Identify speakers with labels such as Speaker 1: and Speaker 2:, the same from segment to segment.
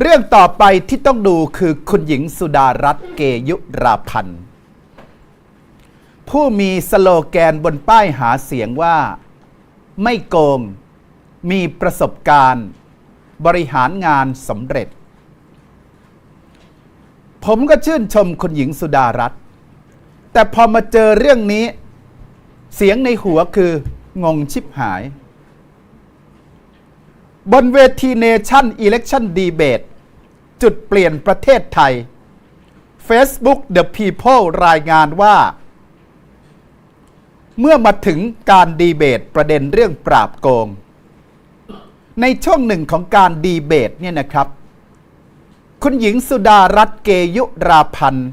Speaker 1: เรื่องต่อไปที่ต้องดูคือคุณหญิงสุดารัตน์เกยุราพันธ์ ผู้มีสโลแกนบนป้ายหาเสียงว่า ไม่โกง มีประสบการณ์ บริหารงานสำเร็จ ผมก็ชื่นชมคุณหญิงสุดารัตน์แต่พอมาเจอเรื่องนี้ เสียงในหัวคืองงชิบหาย บนเวทีเนชั่นอิเล็กชันดีเบตจุดเปลี่ยนประเทศไทย Facebook The People รายงานว่า เมื่อมาถึงการดีเบตประเด็นเรื่องปราบโกง ในช่วงหนึ่งของการดีเบตเนี่ยนะครับ คุณหญิงสุดารัตน์เกยุราพันธ์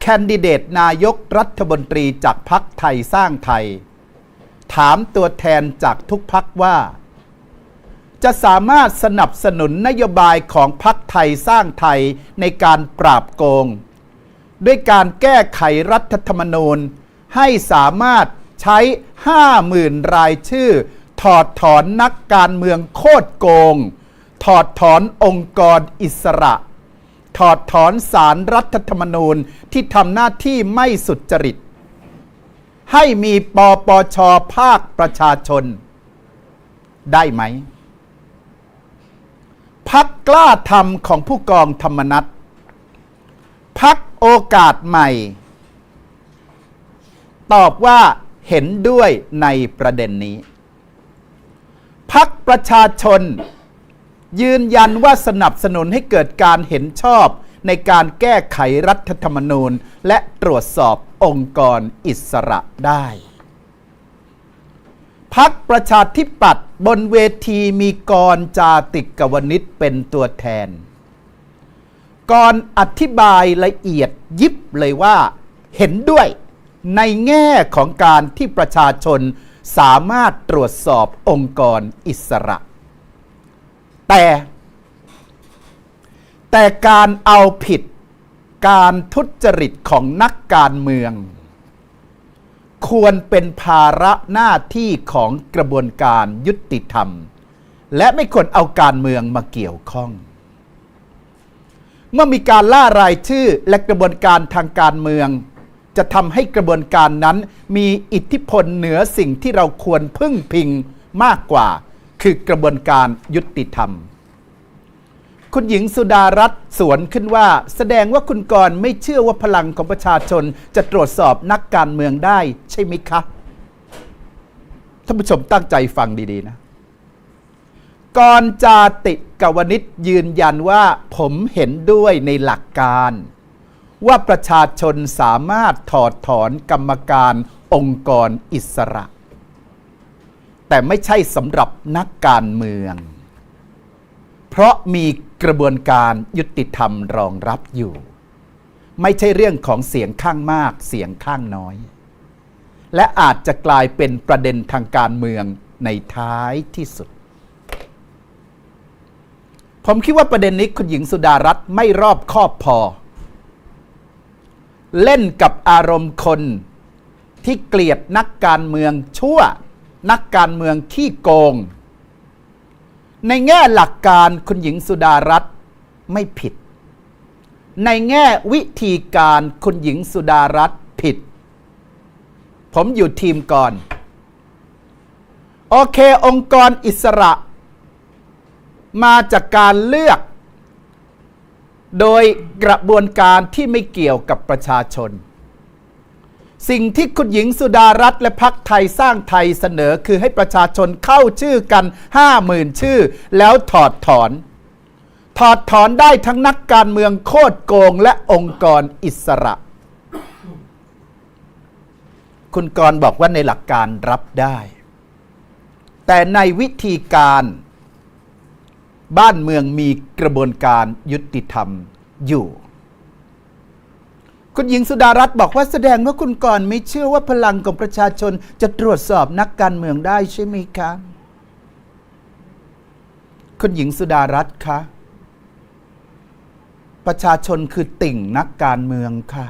Speaker 1: แคนดิเดตนายกรัฐมนตรีจากพรรคไทยสร้างไทย ถามตัวแทนจากทุกพักว่า จะสามารถสนับสนุนนโยบายของพรรคไทยสร้างไทยในการปราบโกง ด้วยการแก้ไขรัฐธรรมนูญ ให้สามารถใช้ 50,000 รายชื่อ ถอดถอนนักการเมืองโคตรโกง ถอดถอนองค์กรอิสระ ถอดถอนสารรัฐธรรมนูญที่ทำหน้าที่ไม่สุจริต ให้มีปปชภาคประชาชน ได้ไหม กล้าทำของผู้กองธรรมนัตพักโอกาสใหม่ ตอบว่าเห็นด้วยในประเด็นนี้ พักประชาชน ยืนยันว่าสนับสนุนให้เกิดการเห็นชอบในการแก้ไขรัฐธรรมนูญ และตรวจสอบองค์กรอิสระได้ พักประชาธิปัตย์บนเวทีมีกรจาติกกวนิชเป็นตัวแทน กรอธิบายละเอียดยิบเลยว่า เห็นด้วยในแง่ของการที่ประชาชนสามารถตรวจสอบองค์กรอิสระ แต่ แต่การเอาผิดการทุจริตของนักการเมือง ควรเป็นภาระหน้าที่ของกระบวนการยุติธรรม และไม่ควรเอาการเมืองมาเกี่ยวข้อง เมื่อมีการล่ารายชื่อและกระบวนการทางการเมือง จะทำให้กระบวนการนั้นมีอิทธิพลเหนือสิ่งที่เราควรพึ่งพิงมากกว่า คือกระบวนการยุติธรรม คุณหญิงสุดารัตน์สวนขึ้นว่า แสดงว่าคุณกรณ์ไม่เชื่อว่าพลังของประชาชนจะตรวจสอบนักการเมืองได้ใช่ไหมคะท่านผู้ชมตั้งใจฟังดีๆนะกรจาติกวนิชยืนยันว่าผมเห็นด้วยในหลักการ ว่าประชาชนสามารถถอดถอนกรรมการองค์กรอิสระ แต่ไม่ใช่สำหรับนักการเมือง เพราะมีกระบวนการยุติธรรมรองรับอยู่ ไม่ใช่เรื่องของเสียงข้างมากเสียงข้างน้อย และอาจจะกลายเป็นประเด็นทางการเมืองในท้ายที่สุด ผมคิดว่าประเด็นนี้คุณหญิงสุดารัตน์ไม่รอบคอบพอ เล่นกับอารมณ์คนที่เกลียดนักการเมืองชั่ว นักการเมืองขี้โกง ในแง่หลักการคุณหญิงสุดารัตน์ไม่ผิด ในแง่วิธีการคุณหญิงสุดารัตน์ผิด ผมอยู่ทีมก่อน โอเค องค์กรอิสระ มาจากการเลือก โดยกระบวนการที่ไม่เกี่ยวกับประชาชน สิ่งที่คุณหญิงสุดารัตน์และพักไทยสร้างไทยเสนอคือให้ประชาชนเข้าชื่อกัน 50,000 ชื่อ แล้วถอดถอน ถอดถอนได้ทั้งนักการเมืองโคตรโกงและองค์กรอิสระ คุณกรบอกว่าในหลักการรับได้ แต่ในวิธีการ บ้านเมืองมีกระบวนการยุติธรรมอยู่ คุณหญิงสุดารัตน์บอกว่าแสดงว่าคุณกรณ์ไม่เชื่อว่าพลังของประชาชนจะตรวจสอบนักการเมืองได้ใช่ไหมคะ คุณหญิงสุดารัตน์คะประชาชนคือติ่งนักการเมืองค่ะ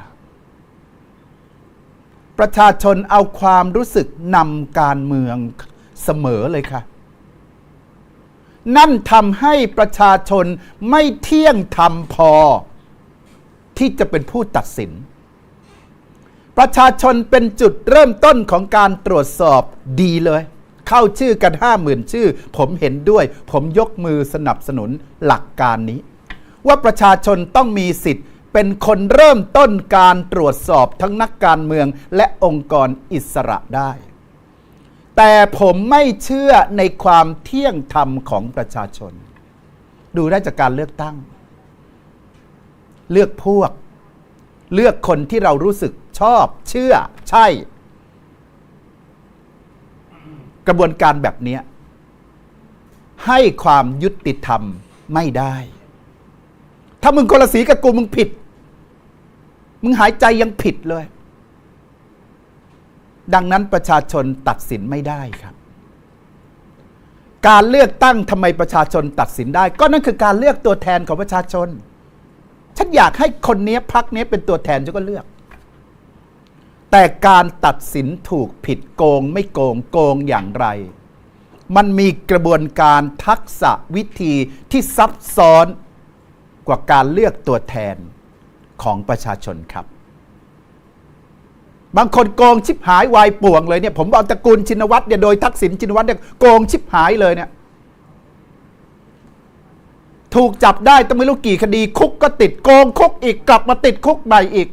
Speaker 1: ประชาชนเอาความรู้สึกนำการเมืองเสมอเลยค่ะ นั่นทำให้ประชาชนไม่เที่ยงธรรมพอ ที่จะเป็นผู้ตัดสิน ประชาชนเป็นจุดเริ่มต้นของการตรวจสอบดีเลย เข้าชื่อกันห้าหมื่นชื่อ ผมเห็นด้วย ผมยกมือสนับสนุนหลักการนี้ ว่าประชาชนต้องมีสิทธิ์ เป็นคนเริ่มต้นการตรวจสอบทั้งนักการเมืองและองค์กรอิสระได้ แต่ผมไม่เชื่อในความเที่ยงธรรมของประชาชน ดูได้จากการเลือกตั้ง เลือกพวก เลือกคนที่เรารู้สึกชอบ เชื่อ ใช่ กระบวนการแบบนี้ให้ความยุติธรรมไม่ได้ ถ้ามึงคนละสีกับกูมึงผิด มึงหายใจยังผิดเลย ดังนั้นประชาชนตัดสินไม่ได้ครับ การเลือกตั้งทำไมประชาชนตัดสินได้ ก็นั่นคือการเลือกตัวแทนของประชาชน ฉันอยากให้คนนี้พักนี้เป็นตัวแทนฉันก็เลือก แต่การตัดสินถูกผิดโกงไม่โกงโกงอย่างไร มันมีกระบวนการทักษะวิธีที่ซับซ้อนกว่าการเลือกตัวแทนของประชาชนครับ บางคนโกงชิบหายวายป่วงเลยเนี่ยผมเอาตระกูลชินวัตรเนี่ยโดยทักษิณชินวัตรเนี่ยโกงชิบหายเลยเนี่ย ถูกจับได้ต้องไม่รู้กี่คดี คุกก็ติดโกงคุกอีกกลับมาติดคุกใหม่อีก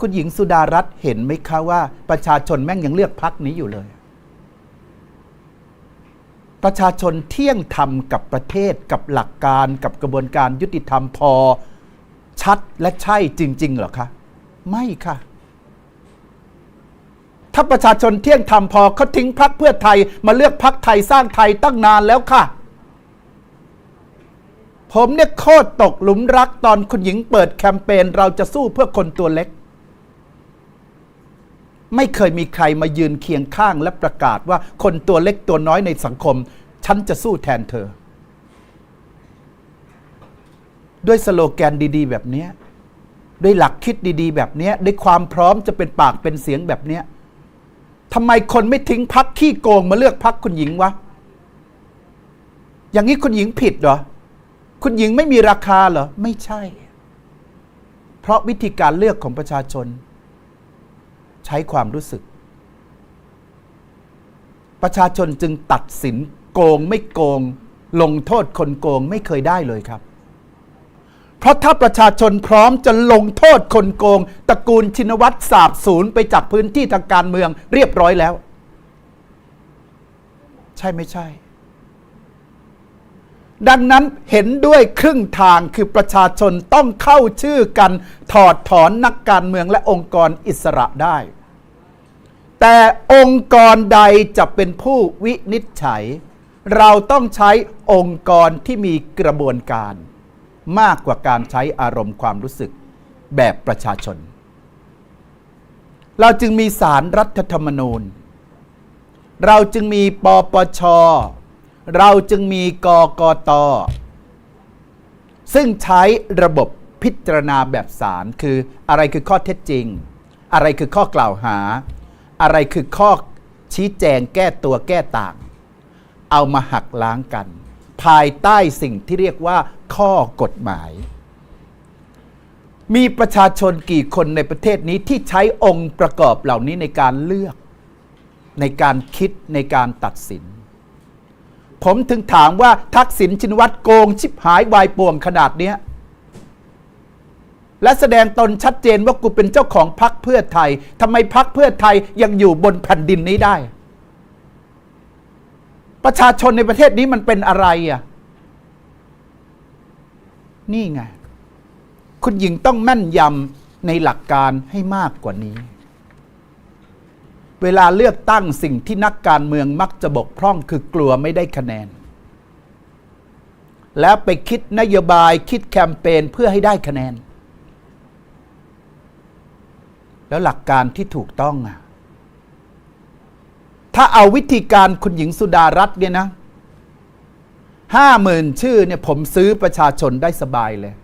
Speaker 1: คุณหญิงสุดารัตน์เห็นไหมคะว่า ประชาชนแม่งยังเลือกพักนี้อยู่เลย ประชาชนเที่ยงธรรมกับประเทศกับหลักการกับกระบวนการยุติธรรมพอ ชัดและใช่จริง ๆ เหรอคะ ไม่ค่ะถ้าประชาชนเที่ยงธรรมพอเขาทิ้งพักเพื่อไทยมาเลือกพักไทยสร้างไทยตั้งนานแล้วค่ะ ผมเนี่ยโคตรตกหลุมรักตอนคุณหญิงเปิดแคมเปญเราจะสู้เพื่อคนตัวเล็ก ไม่เคยมีใครมายืนเคียงข้างและประกาศว่าคนตัวเล็กตัวน้อยในสังคม ฉันจะสู้แทนเธอ ด้วยสโลแกนดี ๆ แบบนี้ด้วยหลักคิดดีๆ แบบนี้ด้วยความพร้อมจะเป็นปากเป็นเสียงแบบนี้ทำไมคนไม่ทิ้งพักขี้โกงมาเลือกพักคุณหญิงวะ อย่างนี้คุณหญิงผิดเหรอ คุณหญิงไม่มีราคาเหรอ ไม่ใช่ เพราะวิธีการเลือกของประชาชน ใช้ความรู้สึก ประชาชนจึงตัดสินโกงไม่โกง ลงโทษคนโกงไม่เคยได้เลยครับ เพราะถ้าประชาชนพร้อมจะลงโทษคนโกงตระกูลชินวัตรสาบสูญไปจากพื้นที่ทางการเมืองเรียบร้อยแล้ว ใช่ไม่ใช่ ดังนั้นเห็นด้วยครึ่งทางคือประชาชนต้องเข้าชื่อกันถอดถอนนักการเมืองและองค์กรอิสระได้ แต่องค์กรใดจะเป็นผู้วินิจฉัย เราต้องใช้องค์กรที่มีกระบวนการ มากกว่าการใช้อารมณ์ความรู้สึกแบบประชาชน เราจึงมีสารรัฐธรรมนูญ เราจึงมีปปช เราจึงมีกกต ซึ่งใช้ระบบพิจารณาแบบสารคืออะไรคือข้อเท็จจริง อะไรคือข้อกล่าวหา อะไรคือข้อชี้แจงแก้ตัวแก้ต่าง เอามาหักล้างกัน ภายใต้สิ่งที่เรียกว่า ข้อกฎหมาย มีประชาชนกี่คนในประเทศนี้ที่ใช้องค์ประกอบเหล่านี้ในการเลือก ในการคิดในการตัดสิน ผมถึงถามว่าทักษิณชินวัตรโกงชิบหายวายป่วงขนาดเนี้ยและแสดงตนชัดเจนว่ากูเป็นเจ้าของพักเพื่อไทยทำไมพักเพื่อไทยยังอยู่บนแผ่นดินนี้ได้ ประชาชนในประเทศนี้มันเป็นอะไรอะ นี่ไง คุณหญิงต้องแม่นยำในหลักการให้มากกว่านี้ เวลาเลือกตั้งสิ่งที่นักการเมืองมักจะบกพร่องคือกลัวไม่ได้คะแนน แล้วไปคิดนโยบายคิดแคมเปญเพื่อให้ได้คะแนน แล้วหลักการที่ถูกต้องอะถ้าเอาวิธีการคุณหญิงสุดารัตน์เนี่ยนะห้าหมื่นชื่อเนี่ยผมซื้อประชาชนได้สบายเลย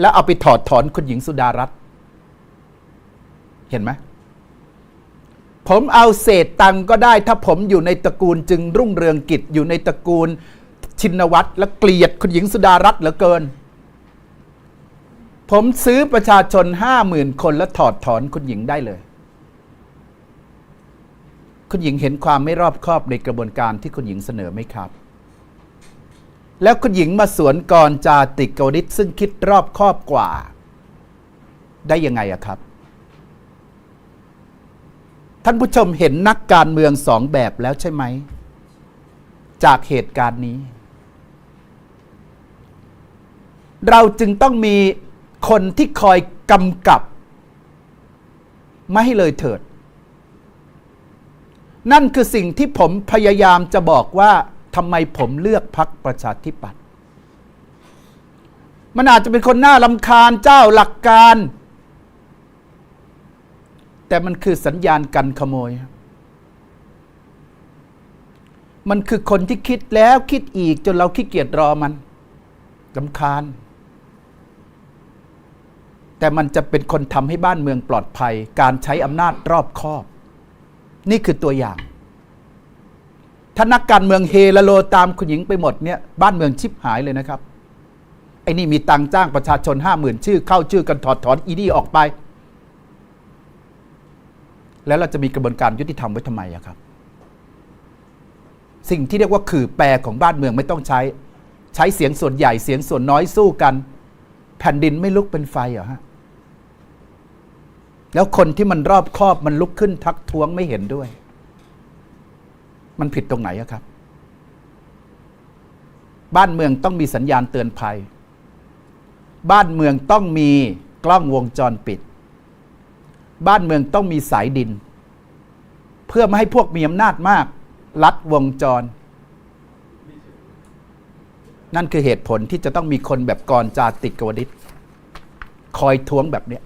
Speaker 1: แล้วเอาไปถอดถอนคุณหญิงสุดารัตน์เห็นไหม ผมเอาเศษตังก็ได้ ถ้าผมอยู่ในตระกูลจึงรุ่งเรืองกิจอยู่ในตระกูลชินวัตรและเกลียดคุณหญิงสุดารัตน์เหลือเกิน ผมซื้อประชาชนห้าหมื่นคนแล้วถอดถอนคุณหญิงได้เลย คุณหญิงเห็นความไม่รอบคอบในกระบวนการที่คุณหญิงเสนอไหมครับ แล้วคุณหญิงมาสวนกรจาติกวนิษฐ์ซึ่งคิดรอบคอบกว่า ได้ยังไงอะครับ ท่านผู้ชมเห็นนักการเมืองสองแบบแล้วใช่ไหม จากเหตุการณ์นี้ เราจึงต้องมีคนที่คอยกำกับ ไม่ให้เลยเถิด นั่นคือสิ่งที่ผมพยายามจะบอกว่าทำไมผมเลือกพักประชาธิปัตย์มันอาจจะเป็นคนหน้าลำคาญเจ้าหลักการ แต่มันคือสัญญาณกันขโมย มันคือคนที่คิดแล้วคิดอีกจนเราขี้เกียจรอมันลำคาญ แต่มันจะเป็นคนทำให้บ้านเมืองปลอดภัย การใช้อำนาจรอบคอบ นี่คือตัวอย่าง ถ้านักการเมืองเฮละโลตามคุณหญิงไปหมดเนี่ยบ้านเมืองชิบหายเลยนะครับไอ้นี่มีตังจ้างประชาชนห้าหมื่นชื่อเข้าชื่อกันถอดถอนอีนี่ออกไป แล้วเราจะมีกระบวนการยุติธรรมไว้ทำไมอะครับ สิ่งที่เรียกว่าขื่อแปรของบ้านเมืองไม่ต้องใช้ ใช้เสียงส่วนใหญ่เสียงส่วนน้อยสู้กัน แผ่นดินไม่ลุกเป็นไฟเหรอฮะแล้วคนที่มันรอบคอบมันลุกขึ้นทักท้วงไม่เห็นด้วย มันผิดตรงไหนอะครับ บ้านเมืองต้องมีสัญญาณเตือนภัย บ้านเมืองต้องมีกล้องวงจรปิด บ้านเมืองต้องมีสายดิน เพื่อไม่ให้พวกมีอำนาจมาก ลัดวงจร นั่นคือเหตุผลที่จะต้องมีคนแบบกรจาติดกวดิษคอยท้วงแบบเนี้ย